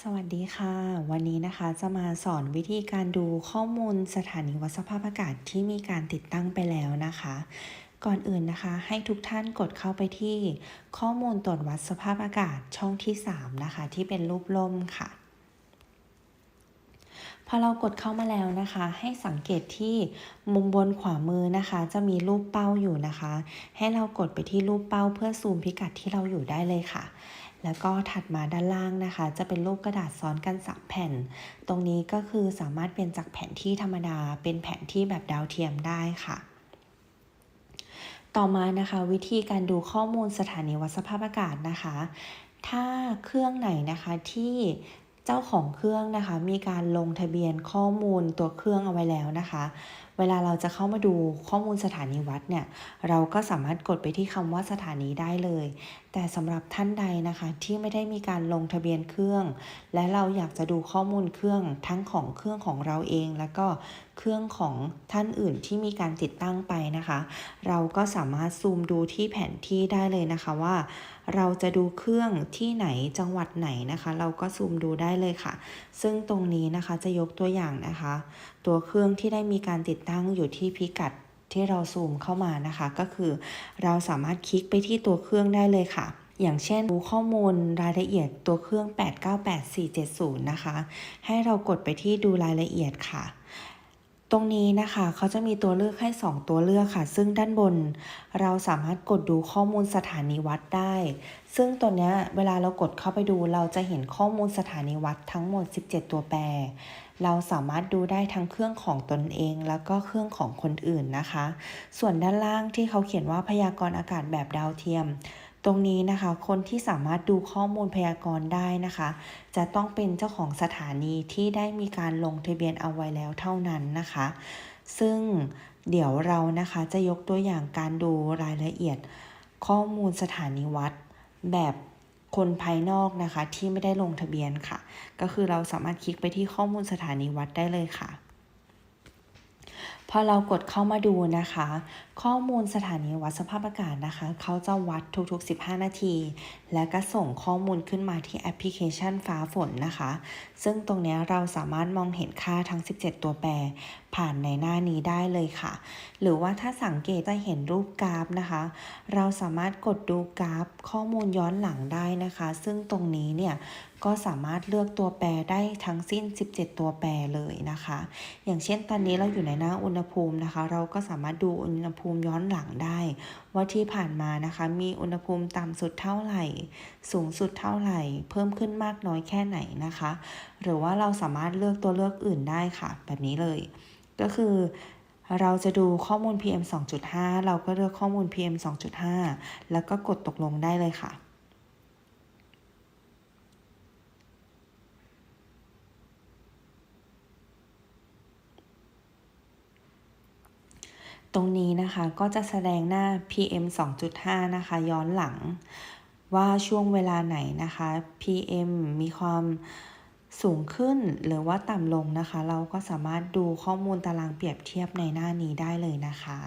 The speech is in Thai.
สวัสดีค่ะ วันนี้นะคะจะมาสอนวิธีการดูข้อมูลสถานีวัดสภาพอากาศที่มีการติดตั้งไปแล้วนะคะ ก่อนอื่นนะคะ ให้ทุกท่านกดเข้าไปที่ข้อมูลตรวจวัดสภาพอากาศช่องที่ 3 นะคะ ที่เป็นรูปล่มค่ะ พอเรากดเข้ามาแล้วนะคะ ให้สังเกตที่มุมบนขวามือนะคะ จะมีรูปเป้าอยู่นะคะ ให้เรากดไปที่รูปเป้าเพื่อซูมพิกัดที่เราอยู่ได้เลยค่ะ แล้วก็ถัดมาด้านล่างนะคะ จะเป็นรูปกระดาษซ้อนกันสามแผ่น ตรงนี้ก็คือสามารถเป็นจากแผนที่ธรรมดา เป็นแผนที่แบบดาวเทียมได้ค่ะต่อมานะคะวิธีการดูข้อมูลสถานีวัดสภาพอากาศนะคะ ถ้าเครื่องไหนนะคะที่ เจ้าของเครื่องนะคะ มีการลงทะเบียนข้อมูลตัวเครื่องเอาไว้แล้วนะคะเวลาเราจะเข้ามาดูข้อมูลสถานีวัดเนี่ยเราก็สามารถกดไปที่คำว่าสถานีได้เลย แต่สำหรับท่านใดนะคะที่ไม่ได้มีการลงทะเบียนเครื่อง และเราอยากจะดูข้อมูลเครื่องทั้งของเครื่องของเราเอง แล้วก็เครื่องของท่านอื่นที่มีการติดตั้งไปนะคะ เราก็สามารถซูมดูที่แผนที่ได้เลยนะคะว่า เราจะดูเครื่องที่ไหนจังหวัดไหนนะคะ เราก็ซูมดูได้เลยค่ะ ซึ่งตรงนี้นะคะจะยกตัวอย่างนะคะ ตัวเครื่องที่ได้มีการติดตั้งอยู่ที่พิกัดที่เราซูมเข้ามานะคะ ก็คือเราสามารถคลิกไปที่ตัวเครื่องได้เลยค่ะ อย่างเช่นดูข้อมูลรายละเอียดตัวเครื่อง 898470 นะคะ ให้เรากดไปที่ดูรายละเอียดค่ะ ตรงนี้นะคะเขาจะมีตัวเลือกให้ 2 ตัวเลือกค่ะ ซึ่งด้านบน เราสามารถกดดูข้อมูลสถานีวัดได้ ซึ่งตัวนี้เวลาเรากดเข้าไปดู เราจะเห็นข้อมูลสถานีวัดทั้งหมด 17 ตัวแปร เราสามารถดูได้ทั้งเครื่องของตนเอง แล้วก็เครื่องของคนอื่นนะคะ ส่วนด้านล่างที่เขาเขียนว่าพยากรณ์อากาศแบบดาวเทียม ตรงนี้นะคะ คนที่สามารถดูข้อมูลพยากรณ์ได้นะคะ จะต้องเป็นเจ้าของสถานีที่ได้มีการลงทะเบียนเอาไว้แล้วเท่านั้นนะคะ ซึ่งเดี๋ยวเรานะคะจะยกตัวอย่างการดูรายละเอียดข้อมูลสถานีวัดแบบคนภายนอกนะคะที่ไม่ได้ลงทะเบียนค่ะ ก็คือเราสามารถคลิกไปที่ข้อมูลสถานีวัดได้เลยค่ะ พอเรากดเข้ามาดูนะคะข้อมูลสถานีวัดสภาพอากาศนะคะ เขาจะวัดทุกๆ 15 นาที และก็ส่งข้อมูลขึ้นมาที่แอปพลิเคชันฟ้าฝนนะคะ ซึ่งตรงนี้เราสามารถมองเห็นค่าทั้ง 17 ตัวแปร ผ่านในหน้านี้ได้เลยค่ะ หรือว่าถ้าสังเกตจะเห็นรูปกราฟนะคะ เราสามารถกดดูกราฟ ข้อมูลย้อนหลังได้นะคะ ซึ่งตรงนี้เนี่ยก็สามารถเลือกตัวแปรได้ทั้งสิ้น 17 ตัวแปรเลยนะคะ อย่างเช่นตอนนี้เราอยู่ในหน้าอุณหภูมินะคะ เราก็สามารถดูอุณหภูมภูมิย้อนหลังได้ ว่าที่ผ่านมานะคะมีอุณหภูมิต่ำสุดเท่าไหร่ สูงสุดเท่าไหร่ เพิ่มขึ้นมากน้อยแค่ไหนนะคะ หรือว่าเราสามารถเลือกตัวเลือกอื่นได้ค่ะ แบบนี้เลย ก็คือเราจะดูข้อมูล PM 2.5 เราก็เลือกข้อมูล PM 2.5 แล้วก็กดตกลงได้เลยค่ะ ตรงนี้นะคะก็จะแสดงหน้า PM 2.5 นะคะ ย้อนหลัง ว่าช่วงเวลาไหนนะคะ PM มีความสูงขึ้นหรือว่าต่ำลงนะคะ เราก็สามารถดูข้อมูลตารางเปรียบเทียบในหน้านี้ได้เลยนะคะ